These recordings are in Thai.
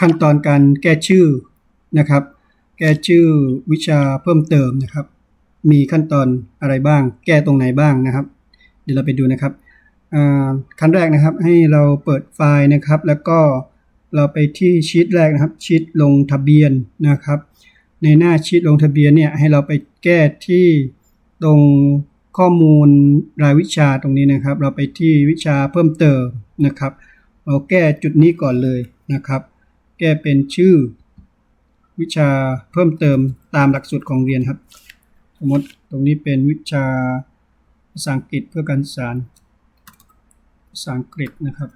ขั้นตอนการแก้ชื่อนะครับ แก้ชื่อวิชาเพิ่มเติมนะครับ มีขั้นตอนอะไรบ้าง แก้ตรงไหนบ้างนะครับ เดี๋ยวเราไปดูนะครับขั้นแรกนะครับให้เราเปิดไฟล์นะครับ แล้วก็เราไปที่ชีตแรกนะครับชีตลงทะเบียนนะครับ ในหน้าชีตลงทะเบียนเนี่ยให้เราไปแก้ที่ตรงข้อมูลรายวิชาตรงนี้นะครับ เราไปที่วิชาเพิ่มเติมนะครับ เราแก้จุดนี้ก่อนเลยนะครับ แก้เป็นชื่อ วิชาเพิ่มเติมตามหลักสูตรของเรียนครับ สมมติตรงนี้เป็นวิชาภาษาอังกฤษเพื่อการสื่อสารภาษาอังกฤษนะครับ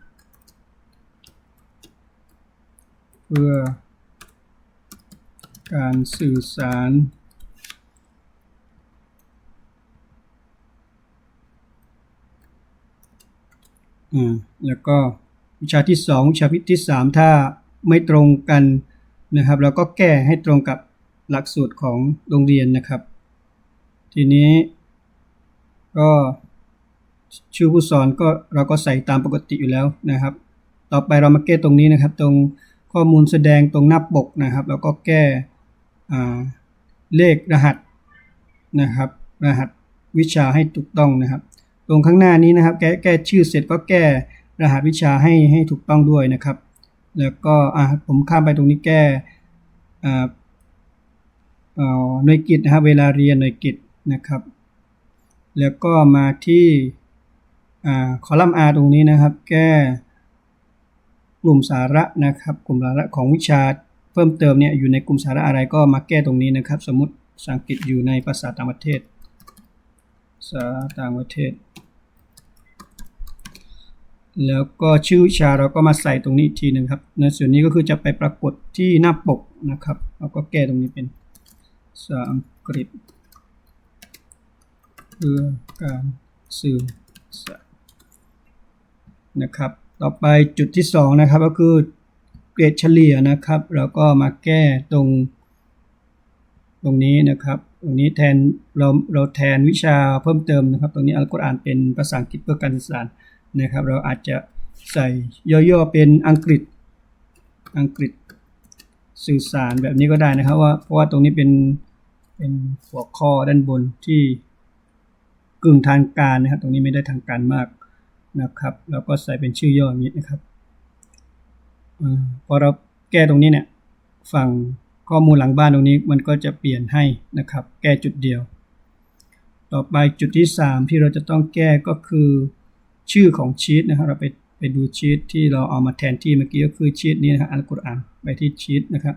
เพื่อการสื่อสารอ่าแล้วก็วิชาที่ 2 วิชาที่3ถ้า ไม่ตรงกันนะครับเราก็แก้ให้ตรงกับหลักสูตรของโรงเรียนนะครับ ทีนี้ก็ชื่อผู้สอนก็เราก็ใส่ตามปกติอยู่แล้วนะครับ ต่อไปเรามาแก้ตรงนี้นะครับ ตรงข้อมูลแสดงตรงหน้าปกนะครับ แล้วก็แก้เลขรหัสนะครับ รหัสวิชาให้ถูกต้องนะครับ ตรงข้างหน้านี้นะครับ แก้แก้ชื่อเสร็จก็แก้รหัสวิชาให้ให้ถูกต้องด้วยนะครับ แล้วก็อ่าผมข้ามไปตรงนี้แก้อ่าหน่วยกิจนะครับเวลาเรียนหน่วยกิจนะครับ แล้วก็มาที่อ่าคอลัมน์ R ตรงนี้นะครับ แก้กลุ่มสาระนะครับ กลุ่มสาระของวิชาเพิ่มเติมเนี่ยอยู่ในกลุ่มสาระอะไรก็มาแก้ตรงนี้นะครับ สมมติภาษาอังกฤษอยู่ในภาษาต่างประเทศภาษาต่างประเทศ แล้วก็ชื่อวิชาเราก็มาใส่ตรงนี้อีกทีหนึ่งครับในส่วนนี้ก็คือจะไปปรากฏที่หน้าปกนะครับเราก็แก้ตรงนี้เป็นภาษาอังกฤษเพื่อการสื่อสารนะครับ ต่อไปจุดที่ 2 นะครับก็คือเกรดเฉลี่ยนะครับเราก็มาแก้ตรง ตรงนี้นะครับ ตรงนี้แทนเราเราแทนวิชาเพิ่มเติมนะครับ ตรงนี้อัลกุรอานเป็นภาษาอังกฤษเพื่อการสื่อสาร นะครับ เราอาจจะใส่ย่อๆเป็นอังกฤษอังกฤษสื่อสารแบบนี้ก็ได้นะครับว่าเพราะว่าตรงนี้เป็นเป็นหัวข้อด้านบนที่กึ่งทางการนะครับ ตรงนี้ไม่ได้ทางการมากนะครับ แล้วก็ใส่เป็นชื่อย่ออย่างนี้นะครับอพอเราแก้ตรงนี้เนี่ยฝั่งข้อมูลหลังบ้านตรงนี้มันก็จะเปลี่ยนให้นะครับ แก้จุดเดียว ต่อไปจุดที่ 3 ที่เราจะต้องแก้ก็คือ ชื่อของชีตนะครับเราไปไปดูชีตที่เราเอามาแทนที่เมื่อกี้ก็คือชีตนี้นะครับอัลกุรอานไปที่ชีตนะครับ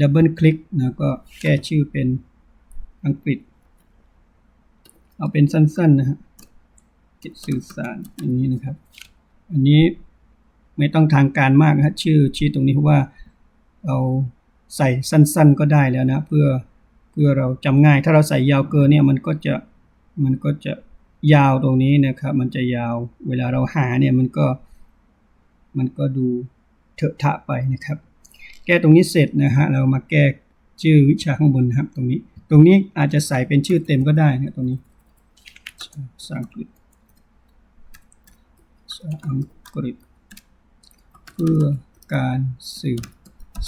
ดับเบิลคลิกนะก็แก้ชื่อเป็นอังกฤษ เอาเป็นสั้นๆนะฮะกิจสื่อสารอย่างนี้นะครับ อันนี้ไม่ต้องทางการมากนะชื่อชีตตรงนี้เพราะว่าเราใส่สั้นๆก็ได้แล้วนะ เพื่อเพื่อเราจำง่าย ถ้าเราใส่ยาวเกินเนี่ยมันก็จะมันก็จะ ยาวตรงนี้นะครับ มันจะยาวเวลาเราหาเนี่ยมันก็มันก็ดูเถอะทะไปนะครับ แก้ตรงนี้เสร็จนะฮะเรามาแก้ชื่อวิชาข้างบนนะครับ ตรงนี้ ตรงนี้อาจจะใส่เป็นชื่อเต็มก็ได้นะตรงนี้ภาษาอังกฤษภาษาอังกฤษ เพื่อการสื่อ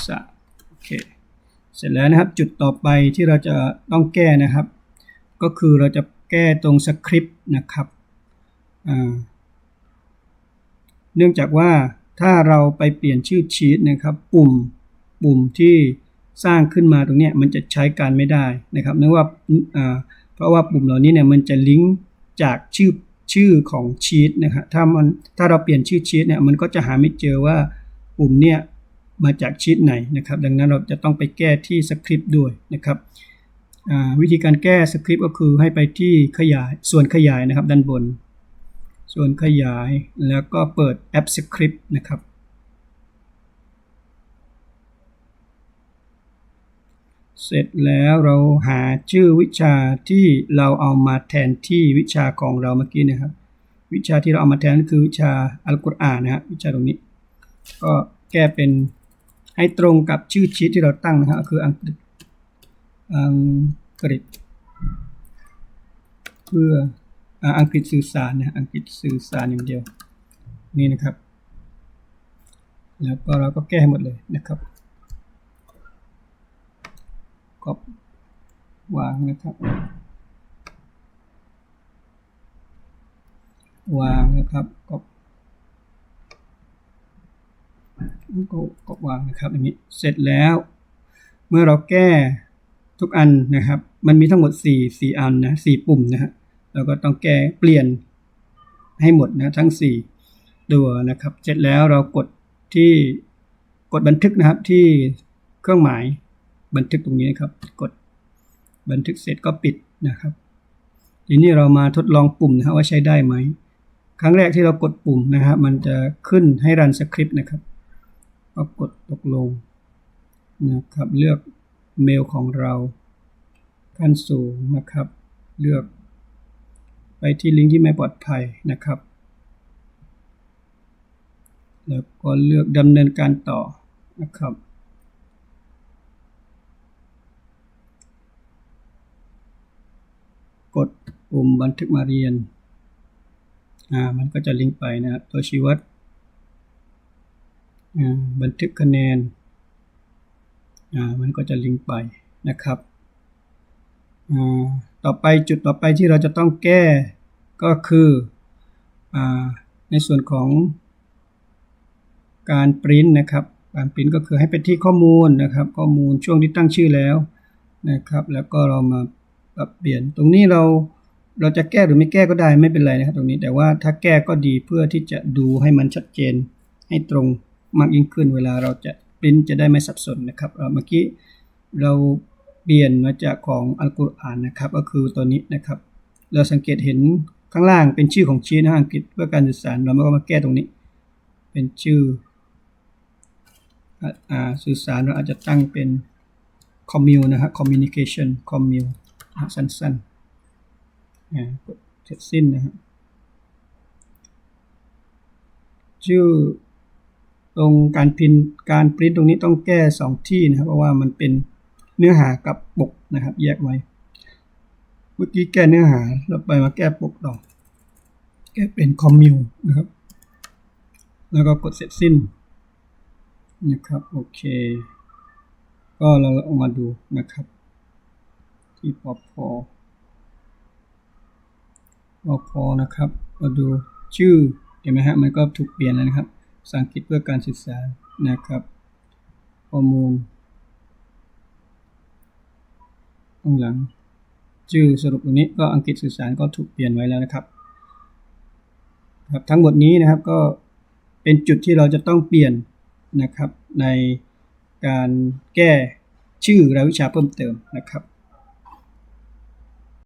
สารโอเคเสร็จแล้วนะครับจุดต่อไปที่เราจะต้องแก้นะครับ ก็คือเราจะ แก้ตรงสคริปต์นะครับ เนื่องจากว่าถ้าเราไปเปลี่ยนชื่อชีตนะครับ ปุ่มปุ่มที่สร้างขึ้นมาตรงนี้มันจะใช้การไม่ได้นะครับเนื่องว่าเพราะว่าปุ่มเหล่านี้เนี่ยมันจะลิงก์จากชื่อชื่อของชีตนะครับถ้ามันถ้าเราเปลี่ยนชื่อชีตเนี่ยมันก็จะหาไม่เจอว่าปุ่มเนี่ยมาจากชีตไหนนะครับ ดังนั้นเราจะต้องไปแก้ที่สคริปต์ด้วยนะครับ วิธีการแก้สคริปต์ก็คือให้ไปที่ขยายส่วนขยายนะครับด้านบน ส่วนขยายแล้วก็เปิดแอปสคริปต์นะครับ เสร็จแล้วเราหาชื่อวิชาที่เราเอามาแทนที่วิชาของเราเมื่อกี้นะครับ วิชาที่เราเอามาแทนก็คือวิชาอัลกุรอานนะครับวิชาตรงนี้ ก็แก้เป็นให้ตรงกับชื่อชีตที่เราตั้งนะครับคืออังกฤษ อังกฤษ เพื่ออังกฤษสื่อสารนะอังกฤษสื่อสารอย่างเดียว นี่นะครับ แล้วก็เราก็แก้หมดเลยนะครับก็วางนะครับ วางนะครับก็ก็ก็วางนะครับอย่างนี้เสร็จแล้ว เมื่อเราแก้ ทุกอันนะครับ มันมีทั้งหมด 4 4 อันนะ4ปุ่มนะฮะเราก็ต้องแก้เปลี่ยนให้หมดนะทั้ง 4 ตัวนะครับ เสร็จแล้วเรากดที่กดบันทึกนะครับที่เครื่องหมายบันทึกตรงนี้นะครับ กดบันทึกเสร็จก็ปิดนะครับ ทีนี้เรามาทดลองปุ่มนะครับว่าใช้ได้ไหม ครั้งแรกที่เรากดปุ่มนะครับ มันจะขึ้นให้รันสคริปต์นะครับก็กดตกลงนะครับ เลือก เมลของเราขั้นสูงนะครับ เลือก ไปที่ลิงก์ที่ไม่ปลอดภัยนะครับ แล้วก็เลือกดำเนินการต่อนะครับ กดปุ่มบันทึกมาเรียน อ่า มันก็จะลิงก์ไปนะครับ ตัวชี้วัด อ่า บันทึกคะแนน มันก็จะลิงก์ไปนะครับ ต่อไปจุดต่อไปที่เราจะต้องแก้ก็คืออในส่วนของการปริ้นนะครับการปริ้นก็คือให้เป็นที่ข้อมูลนะครับ ข้อมูลช่วงที่ตั้งชื่อแล้วนะครับ แล้วก็เรามาปรับเปลี่ยนตรงนี้เราเราจะแก้หรือไม่แก้ก็ได้ไม่เป็นไรนะครับ ตรงนี้แต่ว่าถ้าแก้ก็ดีเพื่อที่จะดูให้มันชัดเจนให้ตรงมากยิ่งขึ้นเวลาเราจะ ปริ้นจะได้ไม่สับสนนะครับเมื่อกี้เราเปลี่ยนมาจากของอัลกุรอานนะครับ ก็คือตัวนี้นะครับ เราสังเกตเห็นข้างล่างเป็นชื่อของชีนะอังกฤษเพื่อการสื่อสารเราก็มาแก้ตรงนี้ เป็นชื่อสื่อสารเราอาจจะตั้งเป็น c o m m u n นะฮะ communication c o m m u n สั้นๆเสร็จสิ้นนะฮะชื่อ ตรงการพิมพ์การปริ้นตรงนี้ต้องแก้ 2 ที่นะครับ เพราะว่ามันเป็นเนื้อหากับปกนะครับ แยกไว้ เมื่อกี้แก้เนื้อหาเราไปมาแก้ปกต่อ แก้เป็น commune นะครับ แล้วก็กดเสร็จสิ้นนะครับโอเค ก็เราลองมาดูนะครับ ที่พอพอพอพอนะครับมาดูชื่อเห็นไหมฮะมันก็ถูกเปลี่ยนแล้วนะครับ ภาษาอังกฤษเพื่อการศึกษานะครับข้อมูลข้างหลัง ชื่อสรุปตรงนี้ก็อังกฤษสื่อสารก็ถูกเปลี่ยนไว้แล้วนะครับครับทั้งหมดนี้นะครับก็เป็นจุดที่เราจะต้องเปลี่ยนนะครับในการแก้ชื่อรายวิชาเพิ่มเติมนะครับ